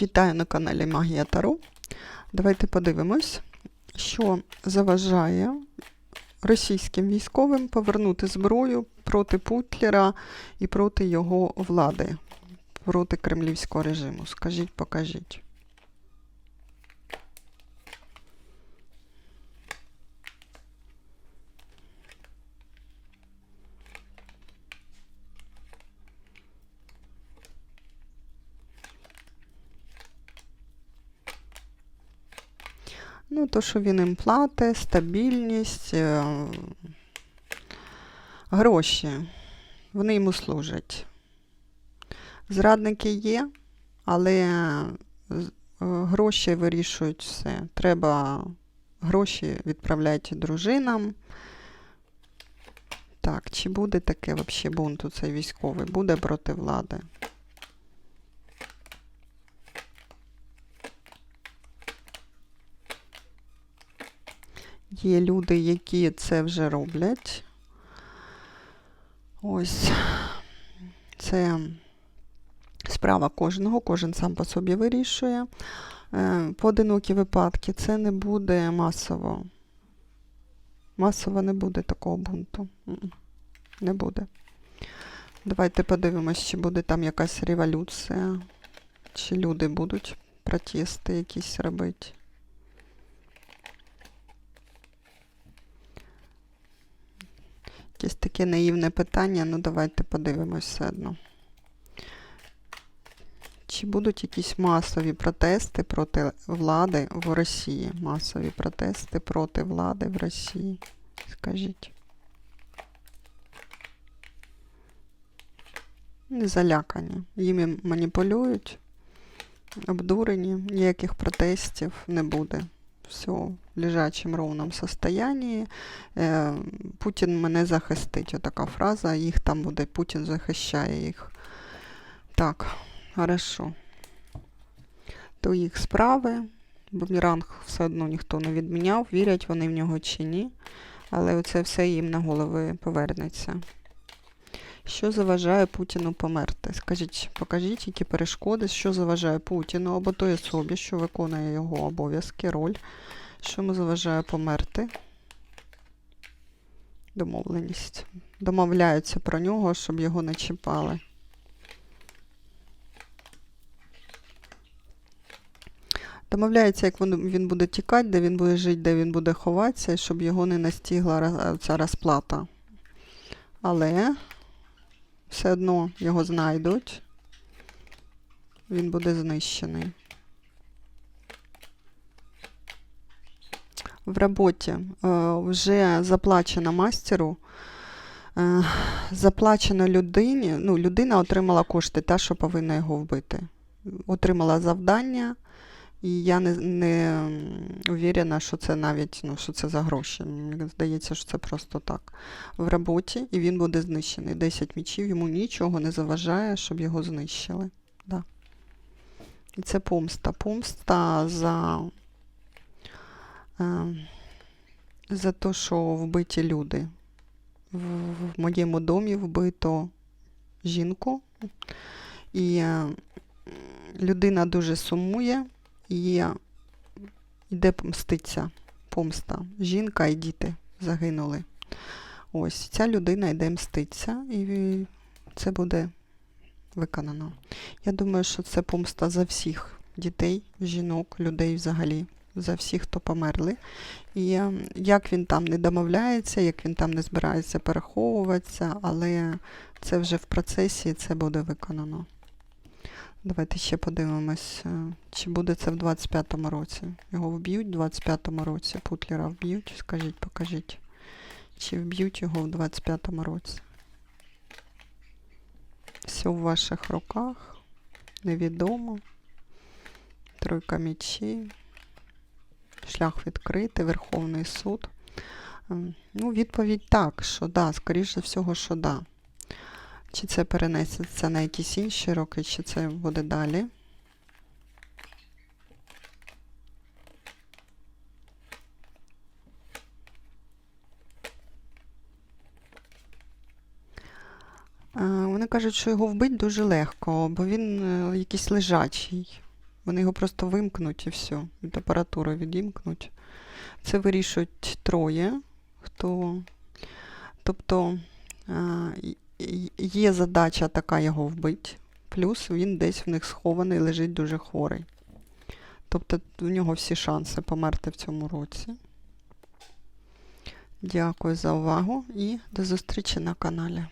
Вітаю на каналі Магія Таро. Давайте подивимось, що заважає російським військовим повернути зброю проти Путлера і проти його влади, проти кремлівського режиму. Скажіть, покажіть. Ну, то, що він їм платить, стабільність, е, гроші. Вони йому служать. Зрадники є, але е, гроші вирішують все. Треба гроші відправляти дружинам. Так, чи буде таке взагалі бунт у цей військовий? Буде проти влади? Є люди, які це вже роблять. Ось це справа кожного, кожен сам по собі вирішує. Е, Поодинокі випадки це не буде масово. Масово не буде такого бунту. Не буде. Давайте подивимось, чи буде там якась революція, чи люди будуть протести якісь робити. Якесь таке наївне питання, ну давайте подивимось все одно. Чи будуть якісь масові протести проти влади в Росії? Масові протести проти влади в Росії? Скажіть. Не залякані. Їм маніпулюють, обдурені, ніяких протестів не буде. Все в лежачому ровному состоянні. Е, Путін мене захистить. Отака фраза. Їх там буде, Путін захищає їх. Так, хорошо. То їх справи. Бумеранг все одно ніхто не відміняв, вірять вони в нього чи ні. Але оце все їм на голови повернеться. Що заважає Путіну померти? Скажіть, покажіть, які перешкоди, що заважає Путіну або той особі, що виконує його обов'язки, роль, що йому заважає померти? Домовленість. Домовляються про нього, щоб його не чіпали. Домовляється, як він, буде тікати, де він буде жити, де він буде ховатися, щоб його не настигла роз- ця розплата. Але все одно його знайдуть. Він буде знищений. В роботі е, вже заплачено мастеру, е, заплачено людині. Ну, людина отримала кошти, та, що повинна його вбити. Отримала завдання, і я не, не уверена, що це навіть ну, що це за гроші. Мені здається, що це просто так. В роботі, і він буде знищений. 10 мічів, йому нічого не заважає, щоб його знищили. Да. І це помста. Помста за, е, за те, що вбиті люди. В, в моєму домі вбито жінку. І е, людина дуже сумує і йде мститься. Помста. Жінка і діти загинули. Ось ця людина йде мститься, і це буде виконано. Я думаю, що це помста за всіх дітей, жінок, людей взагалі, за всіх, хто померли. І як він там не домовляється, як він там не збирається переховуватися, але це вже в процесі це буде виконано. Давайте ще подивимось, е, чи буде це в 25-му році. Його вб'ють в 25-му році, Путлера вб'ють, скажіть, покажіть. Чи вб'ють його в 25-му році? Все в ваших руках. Невідомо. Тройка мечей. Шлях відкритий, Верховний суд. Ем, Ну, відповідь так, що да, скоріше всього, що да. Чи це перенесеться на якісь інші роки, чи це буде далі? Е, Вони кажуть, що його вбити дуже легко, бо він е, якийсь лежачий. Вони його просто вимкнуть і все. Від апаратури відімкнуть. Це вирішують троє. Хто... Тобто і- є задача така його вбити. Плюс він десь в них схований, лежить дуже хворий. Тобто у нього всі шанси померти в цьому році. Дякую за увагу і до зустрічі на каналі.